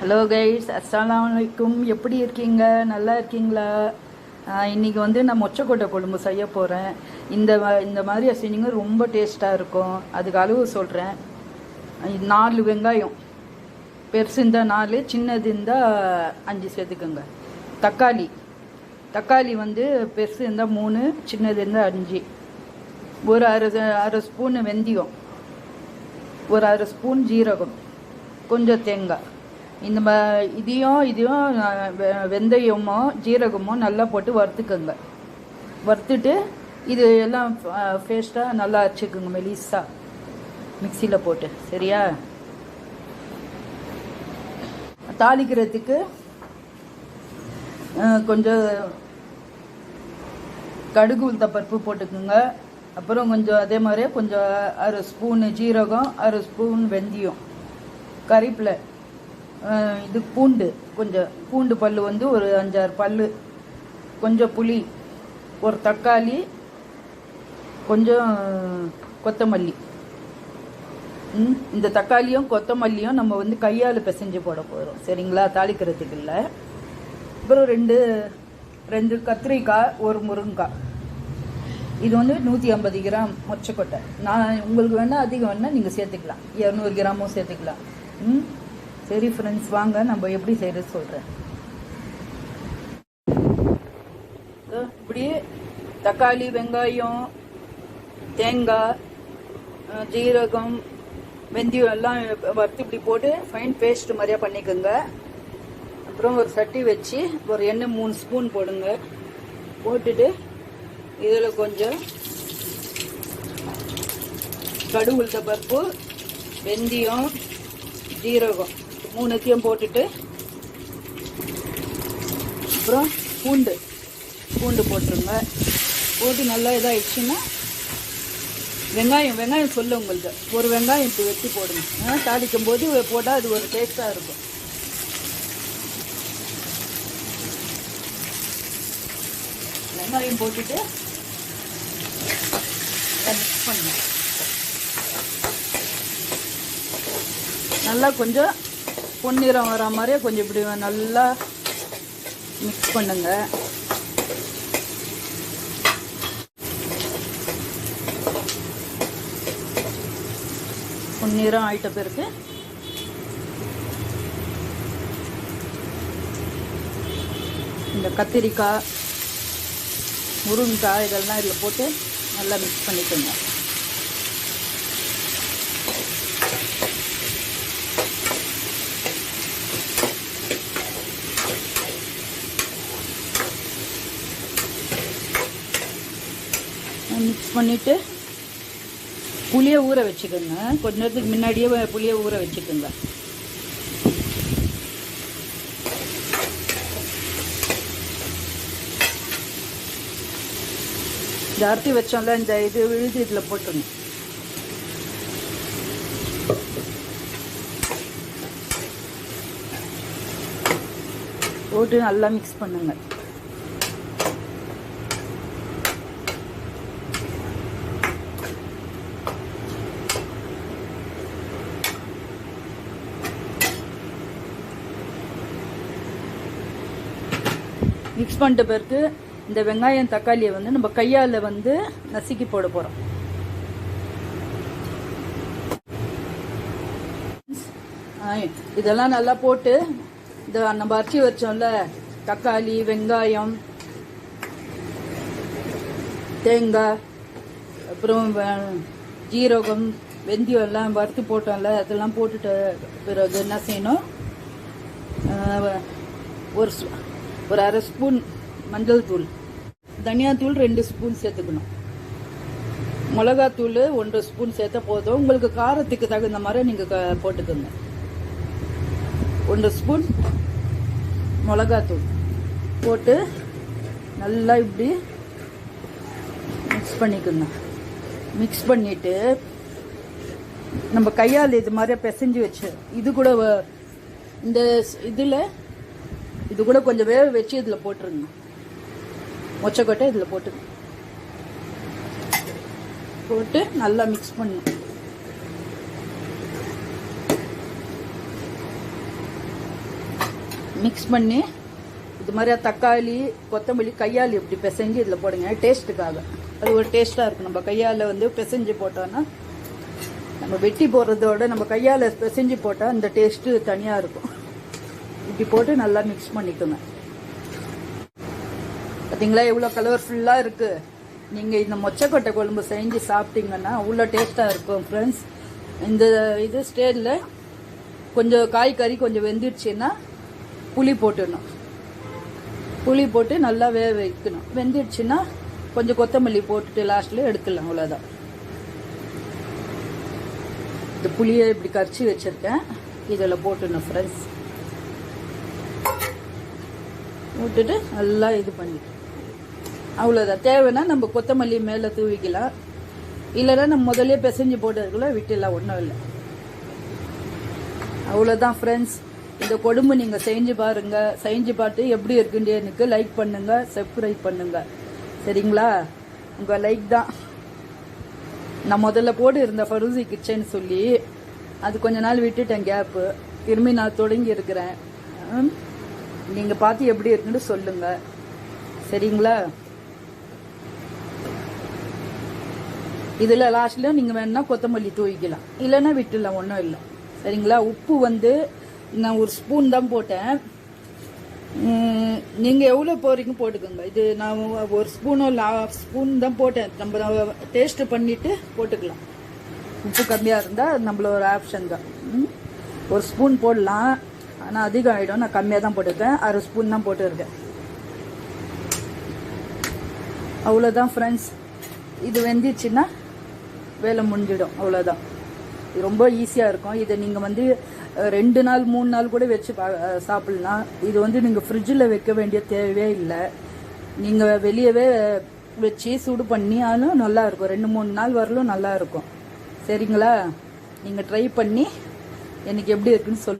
Hello guys அஸ்ஸலாமு எப்படி இருக்கீங்க? நல்லா இருக்கீங்களா? இன்றைக்கி இன்னைக்கு வந்து நான் மொச்சக்கொட்டை குழம்பு செய்ய போகிறேன் இந்த இந்த மாதிரி செஞ்சீங்க ரொம்ப டேஸ்ட்டாக இருக்கும். அதுக்கு அளவு சொல்கிறேன் நாலு வெங்காயம். பெருசு இருந்தால் நாலு சின்னது இருந்தால் அஞ்சு சேர்த்துக்கோங்க. தக்காளி. தக்காளி வந்து பெருசு இருந்தால் மூணு சின்னது இருந்தால் அஞ்சு. ஒரு அரை அரை ஸ்பூன் வெந்தயம். ஒரு அரை ஸ்பூன் ஜீரகம். கொஞ்சம் தேங்காய். இந்த மா இதையும் இதையும் வெ- வெந்தயமோ ஜீரகமோ நல்லா போட்டு வறுத்துக்கோங்க. வறுத்துட்டு இது எல்லாம் பேஸ்ட்டாக நல்லா அரைச்சிக்கோங்க மெலிசா. மிக்சியில் போட்டு சரியா? தாளிக்கிறதுக்கு கொஞ்சம் கடுகு உளுத்த பருப்பு போட்டுக்குங்க. அப்புறம் கொஞ்சம் அதே மாதிரியே கொஞ்சம் அரை ஸ்பூனு ஜீரகம் அரை ஸ்பூன் வெந்தயம். கறிப்பில். இது பூண்டு. கொஞ்சம் பூண்டு பல் வந்து ஒரு அஞ்சாறு பல் கொஞ்சம் புளி ஒரு தக்காளி கொஞ்சம் கொத்தமல்லி. இந்த தக்காளியும் கொத்தமல்லியும் நம்ம வந்து கையால் பிசைஞ்சு போட போகிறோம் சரிங்களா? தாளிக்கிறதுக்கு இல்லை அப்புறம் ரெண்டு ரெண்டு கத்திரிக்காய் ஒரு முருங்கைக்காய். இது வந்து நூற்றி ஐம்பது கிராம் மொச்சக்கொட்டை. நான் உங்களுக்கு வேணால் அதிகம் வேணால் நீங்கள் சேர்த்துக்கலாம். இரநூறு கிராமும் சேர்த்துக்கலாம். ம்? சரி ஃப்ரெண்ட்ஸ் வாங்க. நம்ம எப்படி செய்கிறது சொல்கிறேன் இப்படி தக்காளி வெங்காயம் தேங்காய் ஜீரகம் வெந்தயம் எல்லாம் வறுத்து இப்படி போட்டு ஃபைன் பேஸ்ட் மாதிரியா பண்ணிக்கோங்க. அப்புறம் ஒரு சட்டி வச்சு ஒரு எண்ணெய் மூணு ஸ்பூன் போடுங்க. போட்டுட்டு இதில் கொஞ்சம் கடுகு உளுத்த பருப்பு வெந்தயம் ஜீரகம். மூணுத்தையும் போட்டுட்டு அப்புறம் பூண்டு பூண்டு போட்டுருங்க. போட்டு நல்லா இதாகிடுச்சுன்னா வெங்காயம் வெங்காயம் சொல்லு உங்களுக்கு ஒரு வெங்காயம் இப்போ வெட்டி போடுங்க. ஆ, தாளிக்கும் போது போட்டால் அது ஒரு டேஸ்ட்டாக இருக்கும். வெங்காயம் போட்டுட்டு மிக்ஸ் பண்ணுங்க. நல்லா கொஞ்சம் பொன்னிறம் வர மாதிரியே கொஞ்சம் இப்படி நல்லா மிக்ஸ் பண்ணுங்க. பொன்னிறம் ஆயிட்ட பிறகு இந்த கத்திரிக்காய் முருங்கைக்காய் இதெல்லாம் இதில் போட்டு நல்லா மிக்ஸ் பண்ணிக்கோங்க. மிக்ஸ் பண்ணிவிட்டு புளியை ஊற வச்சுக்கோங்க. கொஞ்ச நேரத்துக்கு முன்னாடியே புளியை ஊற வச்சுக்கோங்க. இந்த அரிசி வச்சோம்ல இந்த இது விழுது இதில் போட்டுருங்க. போட்டு நல்லா மிக்ஸ் பண்ணுங்கள் மிக்ஸ் பண்ணிட்ட பிறகு இந்த வெங்காயம் தக்காளியை வந்து நம்ம கையால் வந்து நசுக்கி போட போகிறோம் இதெல்லாம் நல்லா போட்டு இந்த நம்ம அரிசி வச்சோம்ல தக்காளி வெங்காயம் தேங்காய் அப்புறம் ஜீரகம் வெந்தயம் எல்லாம் வறுத்து போட்டோம்ல அதெல்லாம் போட்டுட்ட பிறகு என்ன செய்யணும்? ஒரு ஒரு அரை ஸ்பூன் மஞ்சள் தூள் தனியாத்தூள் ரெண்டு ஸ்பூன் சேர்த்துக்கணும். மிளகாத்தூள் ஒன்றரை ஸ்பூன் சேர்த்தா போதும். உங்களுக்கு காரத்துக்கு தகுந்த மாதிரி நீங்கள் போட்டுக்கோங்க. ஒன்றரை ஸ்பூன் மிளகாத்தூள் போட்டு நல்லா இப்படி மிக்ஸ் பண்ணிக்கோங்க. மிக்ஸ் பண்ணிட்டு நம்ம கையால் இது மாதிரி பிசைஞ்சு வச்சு இது கூட இந்த இதில் இது கூட கொஞ்சம் வேக வச்சு இதில் போட்டுருங்க. மொச்சக்கொட்டை இதில் போட்டுருங்க. போட்டு நல்லா மிக்ஸ் பண்ணணும். மிக்ஸ் பண்ணி இது மாதிரி தக்காளி கொத்தமல்லி கையால் இப்படி பிசைஞ்சு இதில் போடுங்க. டேஸ்ட்டுக்காக. அது ஒரு டேஸ்ட்டாக இருக்கும். நம்ம கையால் வந்து பிசைஞ்சு போட்டோன்னா நம்ம வெட்டி போடுறதோட நம்ம கையால் பிசைஞ்சு போட்டால் அந்த டேஸ்ட்டு தனியாக இருக்கும். இப்படி போட்டு நல்லா மிக்ஸ் பண்ணிக்கோங்க. பார்த்தீங்களா எவ்வளோ கலர்ஃபுல்லாக இருக்குது நீங்கள் இந்த மொச்சக்கொட்டை குழம்பு செஞ்சு சாப்பிட்டீங்கன்னா அவ்வளோ டேஸ்ட்டாக இருக்கும் ஃப்ரெண்ட்ஸ் இந்த இது ஸ்டேஜில் கொஞ்சம் காய்கறி கொஞ்சம் வெந்துடுச்சுன்னா புளி போட்டுடணும். புளி போட்டு நல்லா வேக வைக்கணும். வெந்துடுச்சுன்னா கொஞ்சம் கொத்தமல்லி போட்டுட்டு லாஸ்ட்டில் எடுத்துடலாம் அவ்வளோதான் இந்த புளியை இப்படி கரைச்சி வச்சுருக்கேன். இதில் போட்டுடணும் ஃப்ரெண்ட்ஸ் விட்டுட்டு நல்லா இது பண்ணி அவ்வளோதான் தேவைன்னா நம்ம கொத்தமல்லி மேலே தூவிக்கலாம். இல்லைன்னா நம்ம முதல்ல பிசைஞ்சு போட்டதுக்குள்ள விட்டுலாம் ஒன்றும் இல்லை. அவ்வளோதான் ஃப்ரெண்ட்ஸ் இந்த கொடும்பு நீங்கள் செஞ்சு பாருங்கள் செஞ்சு பார்த்து எப்படி இருக்குன்னு எனக்கு லைக் பண்ணுங்க சப்ஸ்கிரைப் பண்ணுங்க. சரிங்களா? உங்கள் லைக் தான். நான் முதல்ல போட்டு இருந்த ஃபருசி கிச்சன் சொல்லி அது கொஞ்ச நாள் விட்டுட்டேன் கேப்பு திரும்பி நான் தொடங்கி இருக்கிறேன். நீங்கள் நீங்க பார்த்து எப்படி இருக்குன்னு சொல்லுங்க. சரிங்களா? இதுல லாஸ்ட்ல நீங்க வேணா கொத்தமல்லி தூவிக்கலாம். இல்லைன்னா விட்டுலாம் ஒன்றும் இல்லை. சரிங்களா? உப்பு வந்து நான் ஒரு ஸ்பூன் தான் போட்டேன். நீங்கள் நீங்க எவ்வளவு போறீங்க போட்டுக்கோங்க. இது நான் ஒரு ஸ்பூனோ ஹாஃப் ஸ்பூன் தான் போட்டேன். நம்ம டேஸ்ட் பண்ணிட்டு போட்டுக்கலாம். உப்பு கம்மியா இருந்தா நம்மளோட ஆப்ஷன் தான். ம். ஒரு ஸ்பூன் போடலாம். ஆனால் அதிகம் ஆகிடும் நான் கம்மியாக தான் போட்டிருக்கேன். அரை ஸ்பூன் தான் போட்டுருக்கேன். அவ்வளோதான் ஃப்ரெண்ட்ஸ் இது வெந்துச்சுன்னா வேலை முடிஞ்சிடும். அவ்வளோதான் இது ரொம்ப ஈஸியாக இருக்கும். இதை நீங்கள் வந்து ரெண்டு நாள் மூணு நாள் கூட வச்சு பா- இது வந்து நீங்கள் ஃப்ரிட்ஜில் வைக்க வேண்டிய தேவையே இல்லை. நீங்கள் வெளியவே வச்சு சூடு பண்ணியாலும் நல்லா இருக்கும். ரெண்டு மூணு நாள் வரலும் நல்லா இருக்கும். சரிங்களா? நீங்கள் ட்ரை பண்ணி எனக்கு எப்படி இருக்குன்னு சொல்